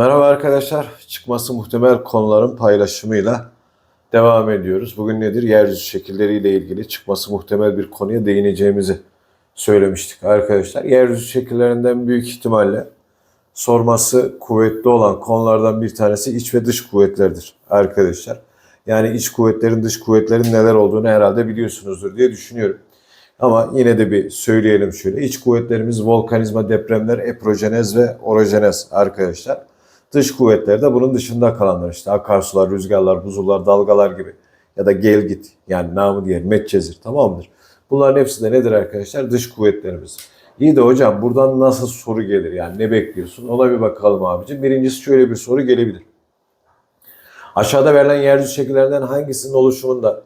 Merhaba arkadaşlar. Çıkması muhtemel konuların paylaşımıyla devam ediyoruz. Bugün nedir? Yeryüzü şekilleriyle ilgili çıkması muhtemel bir konuya değineceğimizi söylemiştik arkadaşlar. Yeryüzü şekillerinden büyük ihtimalle sorması kuvvetli olan konulardan bir tanesi iç ve dış kuvvetlerdir arkadaşlar. Yani iç kuvvetlerin dış kuvvetlerin neler olduğunu herhalde biliyorsunuzdur diye düşünüyorum. Ama yine de bir söyleyelim şöyle. İç kuvvetlerimiz volkanizma, depremler, eprojenez ve orojenez arkadaşlar. Dış kuvvetler de bunun dışında kalanlar işte akarsular, rüzgarlar, buzullar, dalgalar gibi ya da gel git yani namı diğer metcezir tamamdır. Bunların hepsi de nedir arkadaşlar? Dış kuvvetlerimiz. İyi de hocam buradan nasıl soru gelir yani ne bekliyorsun? Ona bir bakalım abicim. Birincisi şöyle bir soru gelebilir. Aşağıda verilen yeryüzü şekillerinden hangisinin oluşumunda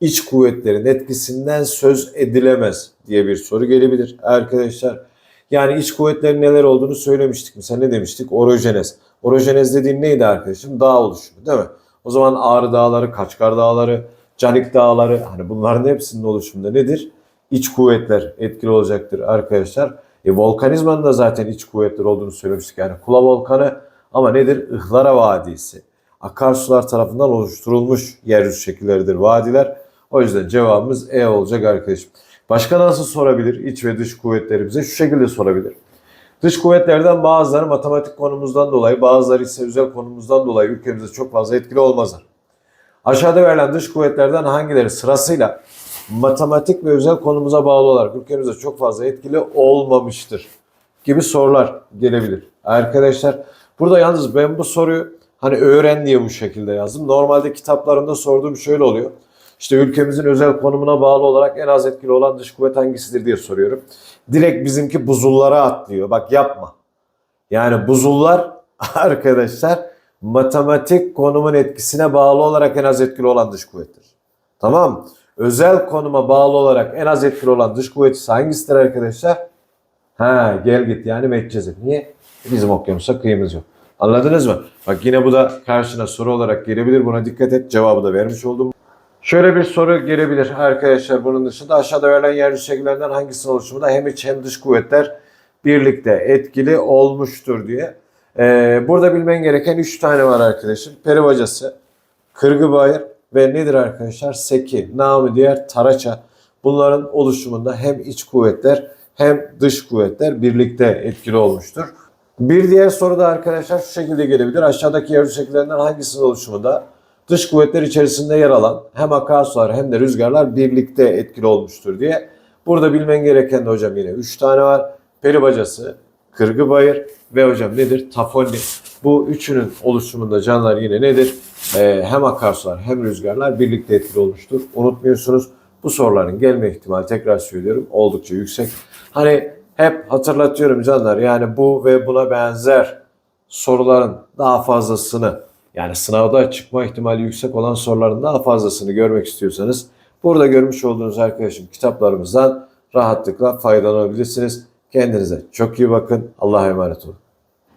iç kuvvetlerin etkisinden söz edilemez diye bir soru gelebilir arkadaşlar. Yani iç kuvvetlerin neler olduğunu söylemiştik. Mesela ne demiştik? Orojenez. Orojenez dediğin neydi arkadaşım? Dağ oluşumu değil mi? O zaman Ağrı Dağları, Kaçkar Dağları, Canik Dağları hani bunların hepsinin oluşumunda nedir? İç kuvvetler etkili olacaktır arkadaşlar. E, volkanizmanın da zaten iç kuvvetler olduğunu söylemiştik. Yani Kula Volkanı ama nedir? Ihlara Vadisi. Akarsular tarafından oluşturulmuş yeryüzü şekilleridir vadiler. O yüzden cevabımız E olacak arkadaşım. Başka nasıl sorabilir iç ve dış kuvvetlerimize? Şu şekilde sorabilir. Dış kuvvetlerden bazıları matematik konumuzdan dolayı, bazıları ise özel konumuzdan dolayı ülkemize çok fazla etkili olmazlar. Aşağıda verilen dış kuvvetlerden hangileri sırasıyla matematik ve özel konumuza bağlı olarak ülkemize çok fazla etkili olmamıştır gibi sorular gelebilir. Arkadaşlar burada yalnız ben bu soruyu hani öğren diye bu şekilde yazdım. Normalde kitaplarımda sorduğum şöyle oluyor. İşte ülkemizin özel konumuna bağlı olarak en az etkili olan dış kuvvet hangisidir diye soruyorum. Direkt bizimki buzullara atlıyor. Bak yapma. Yani buzullar arkadaşlar matematik konumun etkisine bağlı olarak en az etkili olan dış kuvvettir. Tamam? Özel konuma bağlı olarak en az etkili olan dış kuvvet hangisidir arkadaşlar? Ha gel git yani Medcezir. Niye? Bizim okyanusa kıyımız yok. Anladınız mı? Bak yine bu da karşına soru olarak gelebilir. Buna dikkat et. Cevabı da vermiş oldum. Şöyle bir soru gelebilir arkadaşlar bunun dışında. Aşağıda verilen yeryüzü şekillerinden hangisinin oluşumunda hem iç hem dış kuvvetler birlikte etkili olmuştur diye. Ee, burada bilmen gereken 3 tane var arkadaşlar. Peri bacası, kırgı ve nedir arkadaşlar? Seki, namı diğer taraça. Bunların oluşumunda hem iç kuvvetler hem dış kuvvetler birlikte etkili olmuştur. Bir diğer soru da arkadaşlar şu şekilde gelebilir. Aşağıdaki yeryüzü şekillerinden hangisinin oluşumunda dış kuvvetler içerisinde yer alan hem akarsular hem de rüzgarlar birlikte etkili olmuştur diye. Burada bilmen gereken de hocam yine 3 tane var. Peri bacası, kırgı bayır ve hocam nedir? Tafoni. Bu üçünün oluşumunda canlar yine nedir? Ee, hem akarsular hem rüzgarlar birlikte etkili olmuştur. Unutmuyorsunuz. Bu soruların gelme ihtimali tekrar söylüyorum oldukça yüksek. Hani hep hatırlatıyorum canlar yani bu ve buna benzer soruların daha fazlasını yani sınavda çıkma ihtimali yüksek olan soruların daha fazlasını görmek istiyorsanız burada görmüş olduğunuz arkadaşım kitaplarımızdan rahatlıkla faydalanabilirsiniz. Kendinize çok iyi bakın. Allah'a emanet olun.